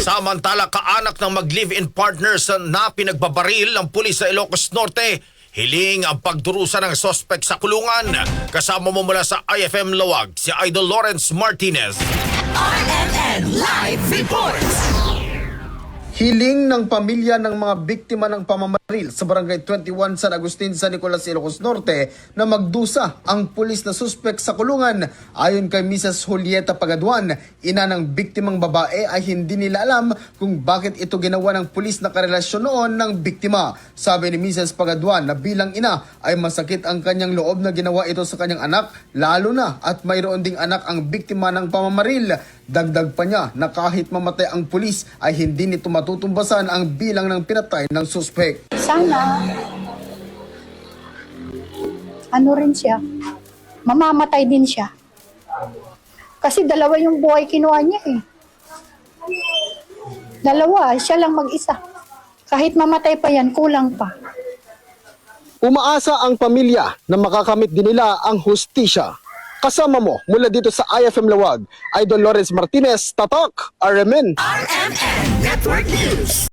Samantala, kaanak ng mag-live-in partners na pinagbabaril ng pulis sa Ilocos Norte, hiling ang pagdurusa ng sospek sa kulungan. Kasama mo mula sa IFM Lawag, si Idol Lawrence Martinez. RMN Live Reports. Hiling ng pamilya ng mga biktima ng pamamaril sa Barangay 21 San Agustin, San Nicolas, Ilocos Norte na magdusa ang pulis na suspek sa kulungan. Ayon kay Mrs. Julieta Pagaduan, ina ng biktimang babae ay hindi nila alam kung bakit ito ginawa ng pulis na karelasyon noon ng biktima. Sabi ni Mrs. Pagaduan na bilang ina ay masakit ang kanyang loob na ginawa ito sa kanyang anak lalo na at mayroon ding anak ang biktima ng pamamaril. Dagdag pa niya na kahit mamatay ang pulis ay hindi nito matutumbasan ang bilang ng pinatay ng suspek. Sana, ano rin siya, mamamatay din siya. Kasi dalawa yung buhay kinuha niya eh. Dalawa, siya lang mag-isa. Kahit mamatay pa yan, kulang pa. Umaasa ang pamilya na makakamit din nila ang hustisya. Kasama mo mula dito sa IFM Lawag, Idol Lawrence Martinez, Tatak, RMN. RMN Network News.